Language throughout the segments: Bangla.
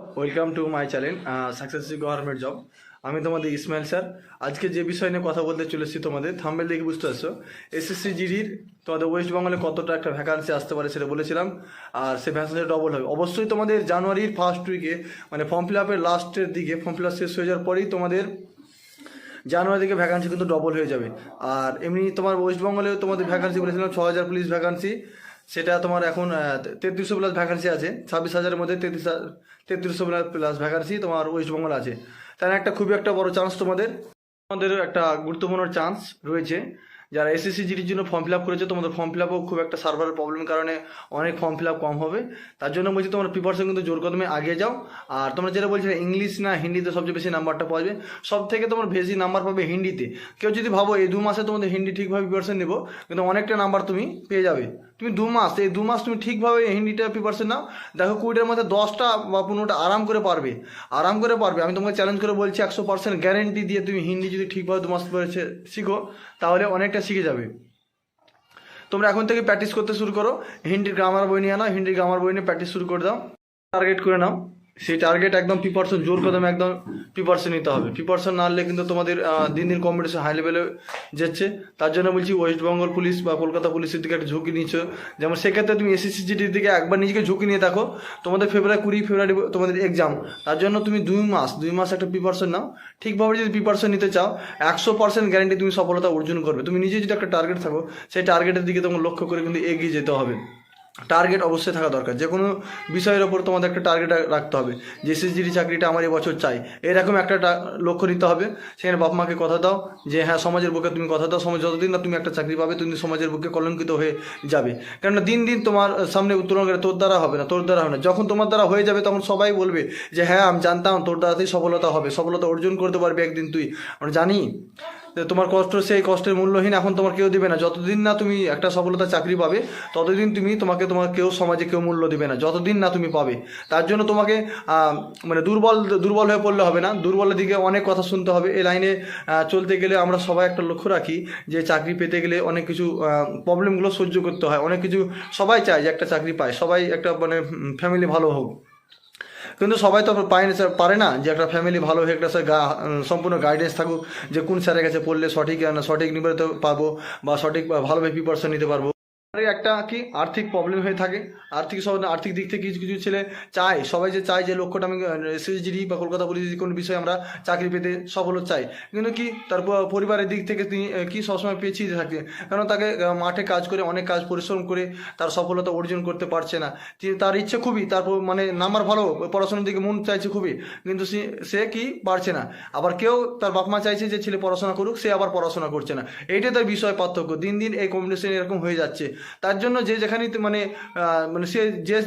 Welcome to my channel success government job আমি তোমাদের ইসমাইল স্যার। আজকে যে বিষয় নিয়ে কথা বলতে চলেছি তোমাদের থাম্বেল দেখে বুঝতে পারছ? এসএসসি জিডির তোমাদের ওয়েস্ট বেঙ্গলে কতটা একটা ভ্যাকান্সি আসতে পারে সেটা বলেছিলাম, আর সে ভ্যাকান্সি ডবল হবে। অবশ্যই তোমাদের জানুয়ারির ফার্স্ট উইকে মানে ফর্ম ফিল আপের লাস্টের দিকে ফর্ম ফিল আপ শেষ হয়ে যাওয়ার পরেই তোমাদের জানুয়ারি থেকে ভ্যাকান্সি কিন্তু ডবল হয়ে যাবে। আর এমনি তোমার ওয়েস্ট বেঙ্গলেও তোমাদের ভ্যাকান্সি বলেছিলাম ছ হাজার পুলিশ ভ্যাকান্সি সেটা তোমার এখন তেত্রিশশো প্লাস ভ্যাকান্সি আছে। ছাব্বিশ হাজারের মধ্যে তেত্রিশ তেত্রিশশো প্লাস ভ্যাকান্সি তোমার ওয়েস্ট বেঙ্গল আছে। তার একটা খুবই একটা বড় চান্স তোমাদের। তোমাদের একটা গুরুত্বপূর্ণ চান্স রয়েছে। যারা এসএসসি জিডির জন্য ফর্ম ফিল আপ করেছে, তোমাদের ফর্ম ফিল আপও খুব একটা সার্ভারের প্রবলেমের কারণে অনেক ফর্ম ফিল আপ কম হবে। তার জন্য বলছি তোমরা প্রিপারেশন কিন্তু জোর কদমে আগে যাও। আর তোমরা যেটা বলছিলে ইংলিশ না হিন্দিতে সবচেয়ে বেশি নাম্বারটা পাওয়া যাবে। সব থেকে তোমার বেশি নাম্বার পাবে হিন্দিতে। কেউ যদি ভাবো এই দু মাসে তোমাদের হিন্দি ঠিকভাবে প্রিপারেশন নেব, কিন্তু অনেকটা নাম্বার তুমি পেয়ে যাবে। তুমি দু মাস, এই দু মাস তুমি ঠিকভাবে হিন্দিটা প্রিপারেশন নাও দেখো কুড়িটার মধ্যে দশটা বা পনেরোটা আরাম করে পারবে। আরাম করে পারবে। আমি তোমাকে চ্যালেঞ্জ করে বলছি একশো পার্সেন্ট গ্যারেন্টি দিয়ে তুমি হিন্দি যদি ঠিকভাবে দু মাস শিখো, তাহলে অনেকটা শিখে যাবে। তোমরা এখন থেকে প্র্যাকটিস করতে শুরু করো। হিন্দির গ্রামার বই নিয়ে আনো, হিন্দির গ্রামার বই নিয়ে প্র্যাকটিস শুরু করে দাও। টার্গেট করে নাও। সেই টার্গেট একদম প্রিপারেশন জোর কদমে একদম প্রিপারেশন নিতে হবে। প্রিপারেশন না নিলে কিন্তু তোমাদের দিন দিন কম্পিটিশন হাই লেভেলে যাচ্ছে। তার জন্য বলছি ওয়েস্ট বেঙ্গল পুলিশ বা কলকাতা পুলিশের দিকে একটা ঝুঁকি নিচ্ছ। যেমন সেক্ষেত্রে তুমি এসএসসি জিডির দিকে একবার নিজেকে ঝুঁকি নিয়ে দেখো। তোমাদের ফেব্রুয়ারি কুড়ি ফেব্রুয়ারি তোমাদের এক্সাম তার জন্য তুমি দুই মাস দুই মাস একটা প্রিপারেশন নাও। ঠিকভাবে যদি প্রিপারেশন নিতে চাও, একশো পার্সেন্ট গ্যারান্টি তুমি সফলতা অর্জন করবে। তুমি নিজে যদি একটা টার্গেট থাকো, সেই টার্গেটের দিকে তোমার লক্ষ্য করে কিন্তু এগিয়ে যেতে হবে। টার্গেট অবশ্যই থাকা দরকার। যে কোনো বিষয়ের ওপর তোমাদের একটা টার্গেট রাখতে হবে। যে এসএসজিডি চাকরিটা আমার এবছর চাই। এরকম একটা লক্ষ্য নিতে হবে। সেখানে বাপ মাকে কথা দাও যে হ্যাঁ সমাজের বুকে তুমি কথা দাও। সমাজ যতদিন না তুমি একটা চাকরি পাবে, তুমি সমাজের বুকে কলঙ্কিত হয়ে যাবে। কেননা দিন দিন তোমার সামনে উত্তোলন করে তোর দ্বারা হবে না, তোর দ্বারা হবে না। যখন তোমার দ্বারা হয়ে যাবে, তখন সবাই বলবে যে হ্যাঁ আমি জানতাম তোর দ্বারাতেই সফলতা হবে। সফলতা অর্জন করতে পারবে একদিন তুই। আমরা জানি তোমার কষ্ট সেই কষ্টের মূল্যহীন এখন তোমার কেউ দিবে না। যতদিন না তুমি একটা সফলতা চাকরি পাবে, ততদিন তুমি তোমাকে তোমার কেউ সমাজে কেউ মূল্য দিবে না। যতদিন না তুমি পাবে। তার জন্য তোমাকে মানে দুর্বল দুর্বল হয়ে পড়লে হবে না। দুর্বলের দিকে অনেক কথা শুনতে হবে। এই লাইনে চলতে গেলে আমরা সবাই একটা লক্ষ্য রাখি যে চাকরি পেতে গেলে অনেক কিছু প্রবলেমগুলো সহ্য করতে হয়। অনেক কিছু সবাই চায় যে একটা চাকরি পায়। সবাই একটা মানে ফ্যামিলি ভালো হোক। কিন্তু সবাই তো পায় না পারে না যে একটা ফ্যামিলি ভালো হয়ে একটা সম্পূর্ণ গাইডেন্স থাকুক যে কোন স্যারের কাছে পড়লে সঠিক সঠিক নিবেদিত পাবো বা সঠিক, ভালোভাবে প্রিপারেশন নিতে পারব। একটা কি আর্থিক প্রবলেম হয়ে থাকে। আর্থিক সব আর্থিক দিক থেকে কিছু কিছু ছেলে চায়, সবাই যে চায় যে লক্ষ্যটা আমি এসএসজিডি বা কলকাতা পুলিশ কোনো বিষয়ে আমরা চাকরি পেতে সফল চাই। কিন্তু কি তার পরিবারের দিক থেকে তিনি কি সবসময় পেছিয়ে থাকে। কারণ তাকে মাঠে কাজ করে, অনেক কাজ পরিশ্রম করে তার সফলতা অর্জন করতে পারছে না। তার ইচ্ছে খুবই তারপর মানে নাম্বার ভালো, পড়াশোনার দিকে মন চাইছে খুবই, কিন্তু সে- সে কি পারছে না। আবার কেউ তার বাপ মা চাইছে যে ছেলে পড়াশোনা করুক, সে আবার পড়াশোনা করছে না। এইটাই তার বিষয় পার্থক্য। দিন দিন এই কম্পিটিশন এরকম হয়ে যাচ্ছে। তার জন্য যে যেখানে মানে মানে সে, যে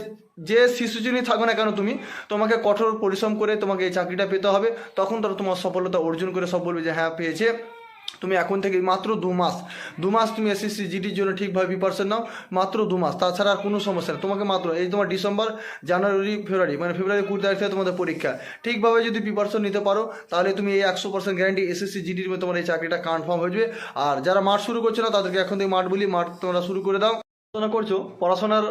যে শিশু শিশুজনই থাকো না কেন তুমি, তোমাকে কঠোর পরিশ্রম করে তোমাকে এই চাকরিটা পেতে হবে। তখন তারা তোমার সফলতা অর্জন করে সব বলবে যে হ্যাঁ পেয়েছে। তুমি এখন থেকে মাত্র দু মাস দু মাস তুমি এসএসসি জিডির জন্য ঠিকভাবে প্রিপারেশন নাও, মাত্র দু মাস। তাছাড়া আর কোনো সমস্যা নেই। তোমাকে মাত্র এই তোমার ডিসেম্বর জানুয়ারি ফেব্রুয়ারি মানে ফেব্রুয়ারি কুড়ি তারিখ থেকে তোমাদের পরীক্ষা। ঠিকভাবে যদি প্রিপারেশন নিতে পারো, তাহলে তুমি এই একশো পার্সেন্ট গ্যারান্টি এসএসসি জিডির মধ্যে তোমার এই চাকরিটা কনফার্ম হয়ে যাবে। আর যারা মাঠ শুরু করছে না, তাদেরকে এখন থেকে মাঠ বলি, মাঠ তোমরা শুরু করে দাও। পড়াশোনা করছ, পড়াশোনার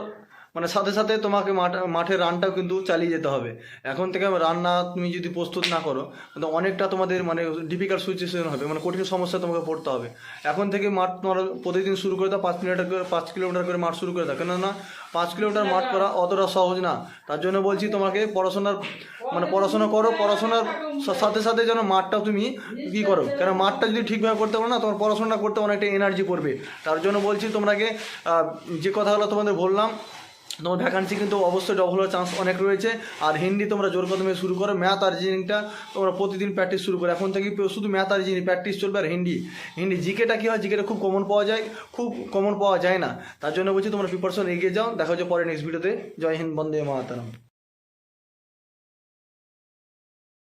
মানে সাথে সাথে তোমাকে মাঠ রানটাও কিন্তু চালিয়ে যেতে হবে। এখন থেকে রান না তুমি যদি প্রস্তুত না করো, তো অনেকটা তোমাদের মানে ডিফিকাল্ট সিচুয়েশন হবে মানে কঠিন সমস্যা তোমাকে পড়তে হবে। এখন থেকে মাঠ তোমার প্রতিদিন শুরু করে দাও, পাঁচ মিনিট করে, পাঁচ কিলোমিটার করে মাঠ শুরু করে দাও। কেননা পাঁচ কিলোমিটার মাঠ করা অতটা সহজ না। তার জন্য বলছি তোমাকে পড়াশোনার মানে পড়াশোনা করো, পড়াশোনার সাথে সাথে যেন মাঠটা তুমি কী করো। কেন মাঠটা যদি ঠিকভাবে করতে পারো না, তোমার পড়াশোনা করতে অনেকটা এনার্জি পড়বে। তার জন্য বলছি তোমাকে যে কথাগুলো তোমাদের বললাম তোমার ভ্যাকান্সি কিন্তু অবশ্যই ডবল হওয়ার চান্স অনেক রয়েছে। আর হিন্দি তোমরা জোর কদমে শুরু করো ম্যাথ আর রিজনিংটা তোমরা প্রতিদিন প্র্যাকটিস শুরু করো। এখন থেকে শুধু ম্যাথ আর রিজনিং প্র্যাকটিস চলবে আর হিন্দি? হিন্দি জিকেটা কী হয়? জিকেটা খুব কমন পাওয়া যায়, খুব কমন পাওয়া যায় না। তার জন্য বলছি তোমরা প্রিপারেশন এগিয়ে যাও। দেখা হচ্ছে পরে নেক্সট ভিডিওতে জয় হিন্দ, বন্দে মাতারাম।